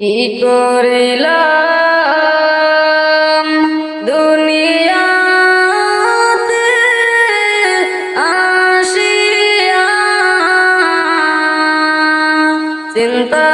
কি করিলাম দুনিয়াতে আসিয়া চিন্তা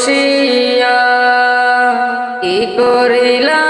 বসিয়া কি করিলা?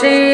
sí.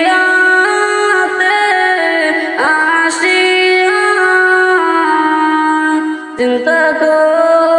চিন্তা